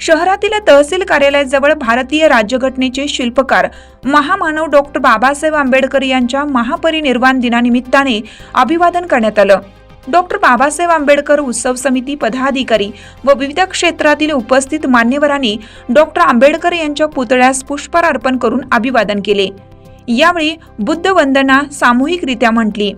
शहरातील तहसील कार्यालयाजवळ भारतीय राज्यघटनेचे शिल्पकार महामानव डॉक्टर बाबासाहेब आंबेडकर यांच्या महापरिनिर्वाण दिनानिमित्ताने अभिवादन करण्यात आलं. डॉक्टर बाबासाहेब आंबेडकर उत्सव समिती पदाधिकारी व विविध क्षेत्रातील उपस्थित मान्यवरांनी डॉक्टर आंबेडकर यांच्या पुतळ्यास पुष्पहार अर्पण करून अभिवादन केले. यावेळी बुद्ध वंदना सामूहिकरित्या म्हटली.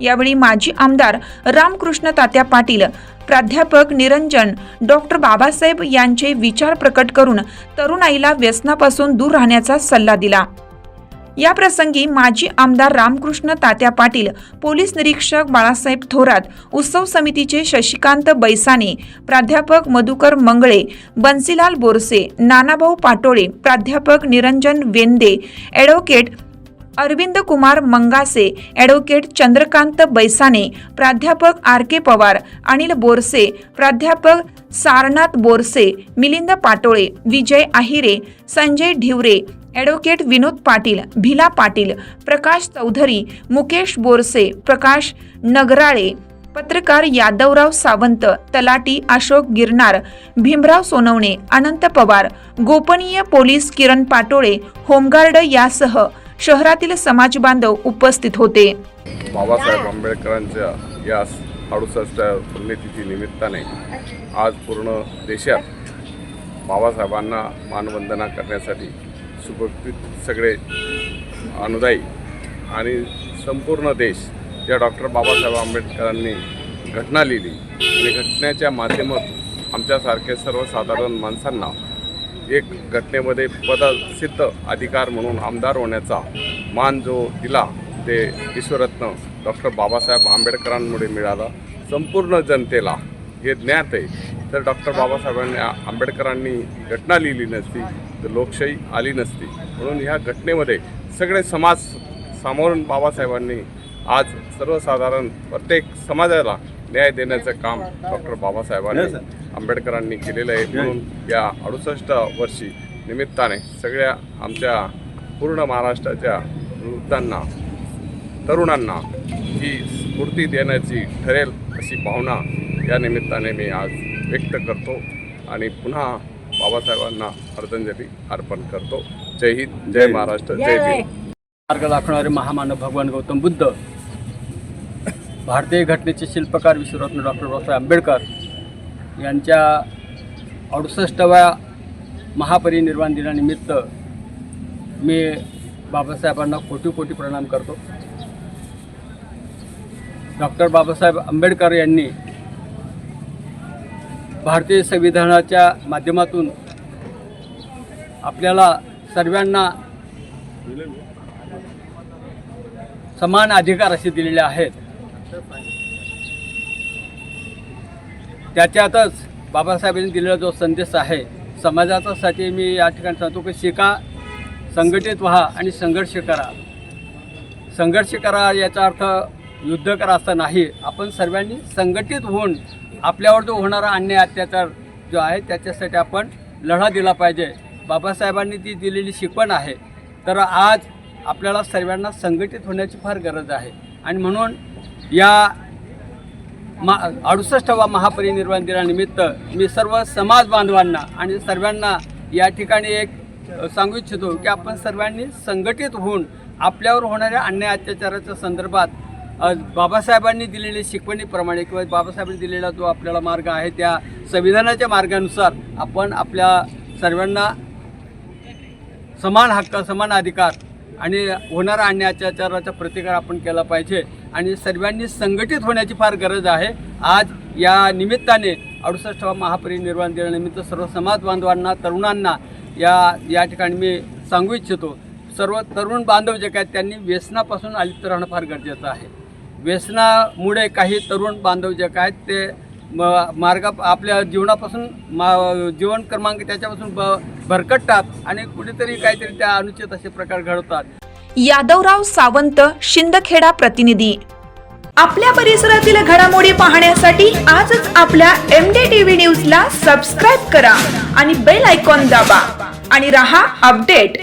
यावेळी माजी आमदार रामकृष्ण तात्या पाटील प्राध्यापक निरंजन डॉक्टर बाबासाहेब यांचे विचार प्रकट करून तरुणाईला व्यसनापासून दूर राहण्याचा सल्ला दिला. या प्रसंगी माजी आमदार रामकृष्ण तात्या पाटील पोलीस निरीक्षक बाळासाहेब थोरात उत्सव समितीचे शशिकांत बैसाने प्राध्यापक मधुकर मंगळे बन्सीलाल बोरसे नानाभाऊ पाटोळे प्राध्यापक निरंजन वेंदे ॲडव्होकेट अरविंद कुमार मंगासे ॲडव्होकेट चंद्रकांत बैसाने प्राध्यापक आर के पवार अनिल बोरसे प्राध्यापक सारनाथ बोरसे मिलिंद पाटोळे विजय आहिरे संजय ढिवरे ॲडव्होकेट विनोद पाटील भिला पाटील प्रकाश चौधरी मुकेश बोरसे प्रकाश नगराळे पत्रकार यादवराव सावंत तलाटी अशोक गिरनार भीमराव सोनवणे अनंत पवार गोपनीय पोलीस किरण पाटोळे होमगार्ड यासह शहरातील समाज बांधव उपस्थित होते. बाबासाहेब आंबेडकरांच्या या अडुसष्टच्या पुण्यतिथी निमित्ताने आज पूर्ण देशात बाबासाहेबांना मानवंदना करण्यासाठी सुप्रकृत सगळे अनुदायी आणि संपूर्ण देश या डॉक्टर बाबासाहेब आंबेडकरांनी घटना लिहिली. आणि घटनेच्या माध्यमातून आमच्यासारख्या सर्वसाधारण माणसांना एक घटनेमध्ये पदसिद्ध अधिकार म्हणून आमदार होण्याचा मान जो दिला ते विश्वरत्न डॉक्टर बाबासाहेब आंबेडकरांमुळे मिळाला. संपूर्ण जनतेला हे ज्ञात आहे. तर डॉक्टर बाबासाहेबांनी आंबेडकरांनी घटना लिहिली नसती तर लोकशाही आली नसती. म्हणून ह्या घटनेमध्ये सगळे समाज सामोरून बाबासाहेबांनी आज सर्वसाधारण प्रत्येक समाजाला न्याय देण्याचं काम डॉक्टर बाबासाहेबांनी आंबेडकरांनी केलेलं आहे म्हणून या अडुसष्ट वर्षी निमित्ताने सगळ्या आमच्या पूर्ण महाराष्ट्राच्या वृद्धांना तरुणांना ही स्फूर्ती देण्याची ठरेल अशी भावना या निमित्ताने मी आज व्यक्त करतो आणि पुन्हा बाबासाहेबांना श्रद्धांजली अर्पण करतो. जय हिंद जय महाराष्ट्र जय भीम. मार्ग दाखवणारे महामानव भगवान गौतम बुद्ध भारतीय घटनेचे शिल्पकार विश्वरत्न डॉक्टर बाबासाहेब आंबेडकर यांच्या अडुसष्टव्या महापरिनिर्वाण दिनानिमित्त मी बाबासाहेबांना कोटी कोटी प्रणाम करतो. डॉक्टर बाबासाहेब आंबेडकर यांनी भारतीय संविधानाच्या माध्यमातून आपल्याला सर्वांना समान अधिकार असे दिलेले आहेत. त्याच्यातच बाबासाहेबांनी दिलेला जो संदेश आहे समाजाच्यासाठी मी या ठिकाणी सांगतो की शिका संघटित व्हा आणि संघर्ष करा. संघर्ष करा याचा अर्थ युद्ध करा असं नाही. आपण सर्वांनी संघटित होऊन आपल्यावर जो होणारा अन्याय अत्याचार जो आहे त्याच्यासाठी आपण लढा दिला पाहिजे. बाबासाहेबांनी ती दिलेली शिकवण आहे. तर आज आपल्याला सर्वांना संघटित होण्याची फार गरज आहे. आणि म्हणून या मा अडुसष्टवा महापरिनिर्वाण दिनानिमित्त मी सर्व समाज बांधवांना आणि सर्वांना या ठिकाणी एक सांगू इच्छितो की आपण सर्वांनी संघटित होऊन आपल्यावर होणाऱ्या अन्याय अत्याचाराच्या संदर्भात बाबासाहेबांनी दिलेली शिकवणीप्रमाणे किंवा बाबासाहेबांनी दिलेला जो आपल्याला मार्ग आहे त्या संविधानाच्या मार्गानुसार आपण आपल्या सर्वांना समान हक्क समान अधिकार आणि होणारा अन्याय अत्याचाराचा प्रतिकार आपण केला पाहिजे. आणि सर्वांनी संघटित होण्याची फार गरज आहे. आज या निमित्ताने अडुसष्टवा महापरिनिर्वाण दिनानिमित्त सर्व समाज बांधवांना तरुणांना या या ठिकाणी मी सांगू इच्छितो. सर्व तरुण बांधव जे काय त्यांनी व्यसनापासून अलिप्त राहणं फार गरजेचं आहे. व्यसनामुळे काही तरुण बांधव जे काय आहेत ते म मार्ग आपल्या जीवनापासून मा जीवन क्रमांक त्याच्यापासून ब भरकटतात आणि कुठेतरी काहीतरी त्या अनुचित असे प्रकार घडवतात यादवराव सावंत शिंदखेडा प्रतिनिधी. आपल्या परिसरातील घडामोडी पाहण्यासाठी आजच आपल्या एम डी टीव्ही न्यूजला सबस्क्राईब करा आणि बेल आयकॉन दाबा. आणि रहा अपडेट